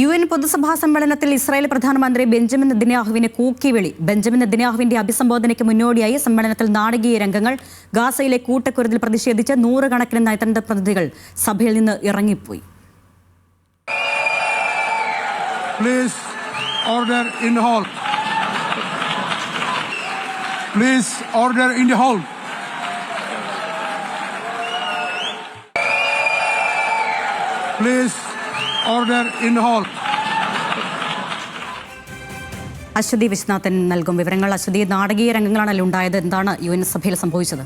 U N പൊതുസഭാ സമ്മേളനത്തിൽ Israel പ്രധാനമന്ത്രി Benjamin നെതന്യാഹുവിന് കൂക്കിവിളി Benjamin നെതന്യാഹുവിന്റെ അഭിസംബോധനയ്ക്ക് മുന്നോടിയായി സമ്മേളനത്തിൽ നാടകീയ രംഗങ്ങൾ ഗാസയിലെ കൂട്ടക്കുരുതിൽ പ്രതിഷേധിച്ച് നൂറുകണക്കിന് നയതന്ത്ര പ്രതിനിധികൾ സഭയിൽ നിന്ന് ഇറങ്ങിപ്പോയി. In the hall. Please order in the hall. In hall. Aswathi Viswanathan നൽകും വിവരങ്ങൾ അശ്വതി നാടകീയ രംഗങ്ങളാണല്ലോ ഉണ്ടായത് എന്താണ് യു എൻ സഭയിൽ സംഭവിച്ചത്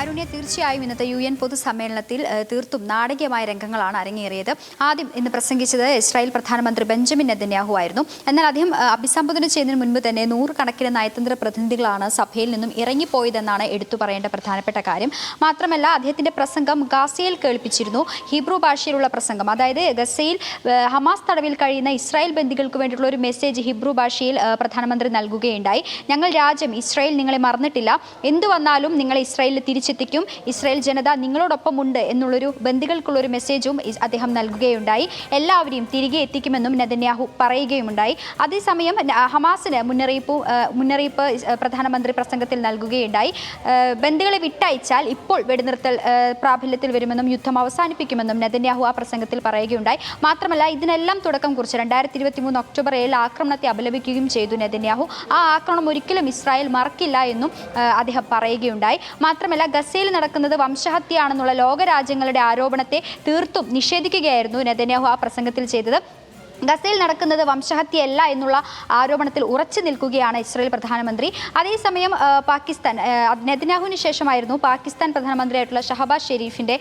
അരുണ്യ തീർച്ചയായും ഇന്നത്തെ യു എൻ പൊതുസമ്മേളനത്തിൽ തീർത്തും നാടകീയമായ രംഗങ്ങളാണ് അരങ്ങേറിയത്. ആദ്യം ഇന്ന് പ്രസംഗിച്ചത് ഇസ്രായേൽ പ്രധാനമന്ത്രി ബെഞ്ചമിൻ നെതന്യാഹു ആയിരുന്നു. എന്നാൽ അദ്ദേഹം അഭിസംബോധന ചെയ്യുന്നതിന് മുൻപ് തന്നെ നൂറുകണക്കിന് നയതന്ത്ര പ്രതിനിധികളാണ് സഭയിൽ നിന്നും ഇറങ്ങിപ്പോയതെന്നാണ് എടുത്തു പറയേണ്ട പ്രധാനപ്പെട്ട കാര്യം. മാത്രമല്ല അദ്ദേഹത്തിന്റെ പ്രസംഗം ഗാസയിൽ കേൾപ്പിച്ചിരുന്നു. ഹീബ്രു ഭാഷയിലുള്ള പ്രസംഗം. അതായത് ഗസയിൽ ഹമാസ് തടവിൽ കഴിയുന്ന ഇസ്രായേൽ ബന്ധികൾക്ക് വേണ്ടിയിട്ടുള്ള ഒരു മെസ്സേജ് ഹിബ്രു ഭാഷയിൽ പ്രധാനമന്ത്രി നൽകുകയുണ്ടായി. ഞങ്ങൾ രാജ്യം ഇസ്രായേൽ നിങ്ങളെ മറന്നിട്ടില്ല. എന്തു വന്നാലും നിങ്ങളെ ഇസ്രായേലിൽ തിരിച്ചെത്തിക്കും ഇസ്രായേൽ ജനത നിങ്ങളോടൊപ്പമുണ്ട് എന്നുള്ളൊരു ബന്ധുക്കൾക്കുള്ളൊരു മെസ്സേജും അദ്ദേഹം നൽകുകയുണ്ടായി. എല്ലാവരെയും തിരികെ എത്തിക്കുമെന്നും നെതന്യാഹു പറയുകയുമുണ്ടായി. അതേസമയം ഹമാസിന് മുന്നറിയിപ്പ് മുന്നറിയിപ്പ് പ്രധാനമന്ത്രി പ്രസംഗത്തിൽ നൽകുകയുണ്ടായി. ബന്ധുക്കളെ വിട്ടയച്ചാൽ ഇപ്പോൾ വെടിനിർത്തൽ പ്രാബല്യത്തിൽ വരുമെന്നും യുദ്ധം അവസാനിപ്പിക്കുമെന്നും നെതന്യാഹു ആ പ്രസംഗത്തിൽ പറയുകയുണ്ടായി. മാത്രമല്ല ഇതിനെല്ലാം തുടക്കം കുറിച്ച് രണ്ടായിരത്തി ഇരുപത്തി മൂന്ന് ഒക്ടോബർ ഏഴിൽ ആക്രമണത്തെ അപലപിക്കുകയും ചെയ്തു നെതന്യാഹു. ആ ആക്രമണം ഒരിക്കലും ഇസ്രായേൽ മറക്കില്ല എന്നും അദ്ദേഹം പറയുകയുണ്ടായി. മാത്രമല്ല ഗസയിൽ നടക്കുന്നത് വംശഹത്യയാണെന്നുള്ള ലോകരാജ്യങ്ങളുടെ ആരോപണത്തെ തീർത്തും നിഷേധിക്കുകയായിരുന്നു നെതന്യാഹു ആ പ്രസംഗത്തിൽ ചെയ്തത്. ഗസയിൽ നടക്കുന്നത് വംശഹത്യയല്ല എന്നുള്ള ആരോപണത്തിൽ ഉറച്ചു നിൽക്കുകയാണ് ഇസ്രായേൽ പ്രധാനമന്ത്രി. അതേസമയം പാകിസ്ഥാൻ നെതിനാഹുവിന് ശേഷമായിരുന്നു പാകിസ്ഥാൻ പ്രധാനമന്ത്രിയായിട്ടുള്ള ഷഹബാസ് ഷെരീഫിന്റെ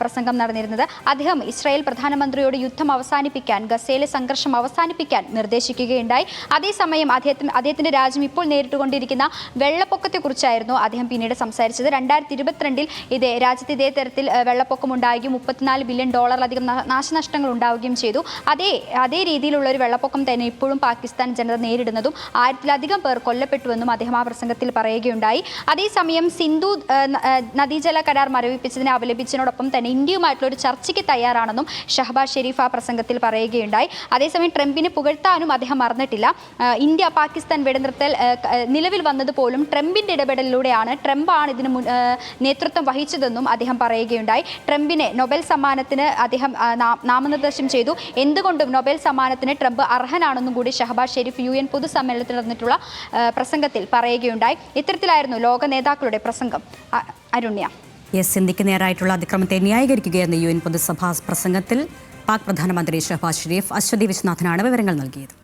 പ്രസംഗം നടന്നിരുന്നത്. അദ്ദേഹം ഇസ്രായേൽ പ്രധാനമന്ത്രിയോട് യുദ്ധം അവസാനിപ്പിക്കാൻ ഗസയിലെ സംഘർഷം അവസാനിപ്പിക്കാൻ നിർദ്ദേശിക്കുകയുണ്ടായി. അതേസമയം അദ്ദേഹത്തിന് അദ്ദേഹത്തിന്റെ രാജ്യം ഇപ്പോൾ നേരിട്ടുകൊണ്ടിരിക്കുന്ന വെള്ളപ്പൊക്കത്തെക്കുറിച്ചായിരുന്നു അദ്ദേഹം പിന്നീട് സംസാരിച്ചത്. രണ്ടായിരത്തി ഇരുപത്തിരണ്ടിൽ ഇതേ രാജ്യത്ത് ഇതേ തരത്തിൽ വെള്ളപ്പൊക്കം ഉണ്ടാവുകയും മുപ്പത്തിനാല് ബില്യൺ ഡോളറിലധികം നാശനഷ്ടങ്ങൾ ഉണ്ടാവുകയും ചെയ്തു. അതേ അതേ രീതിയിലുള്ള ഒരു വെള്ളപ്പൊക്കം തന്നെ ഇപ്പോഴും പാകിസ്ഥാൻ ജനത നേരിടുന്നതും ആയിരത്തിലധികം പേർ കൊല്ലപ്പെട്ടുവെന്നും അദ്ദേഹം ആ പ്രസംഗത്തിൽ പറയുകയുണ്ടായി. അതേസമയം സിന്ധു നദീജല കരാർ മരവിപ്പിച്ചതിനെ അപലപിച്ചതിനോടൊപ്പം തന്നെ ഇന്ത്യയുമായിട്ടുള്ള ഒരു ചർച്ചയ്ക്ക് തയ്യാറാണെന്നും ഷഹബാസ് ഷെരീഫ് ആ പ്രസംഗത്തിൽ പറയുകയുണ്ടായി. അതേസമയം ട്രംപിനെ പുകഴ്ത്താനും അദ്ദേഹം മറന്നിട്ടില്ല. ഇന്ത്യ പാകിസ്ഥാൻ വെടിനിർത്തൽ നിലവിൽ വന്നത് പോലും ട്രംപിന്റെ ഇടപെടലിലൂടെയാണ് ട്രംപാണ് ഇതിന് നേതൃത്വം വഹിച്ചതെന്നും അദ്ദേഹം പറയുകയുണ്ടായി. ട്രംപിനെ നൊബേൽ സമ്മാനത്തിന് അദ്ദേഹം നാമനിർദ്ദേശം ചെയ്തു. എന്തുകൊണ്ടും നൊബേൽ സമ്മാനത്തിന് ട്രംപ് അർഹനാണെന്നും കൂടി ഷഹബാസ് ഷെരീഫ് യു എൻ പൊതുസമ്മേളനത്തിൽ നടന്നിട്ടുള്ള പ്രസംഗത്തിൽ പറയുകയുണ്ടായി. ഇത്തരത്തിലായിരുന്നു ലോക നേതാക്കളുടെ പ്രസംഗം. അരുണ്യ. യെസ് ഇന്ത്യയ്ക്ക് നേരായിട്ടുള്ള അതിക്രമത്തെ ന്യായീകരിക്കുകയെന്ന യു എൻ പൊതുസഭാ പ്രസംഗത്തിൽ പാക് പ്രധാനമന്ത്രി ഷഹബാസ് ഷെരീഫ് അശ്വതി വിശ്വനാഥനാണ് വിവരങ്ങൾ നൽകിയത്.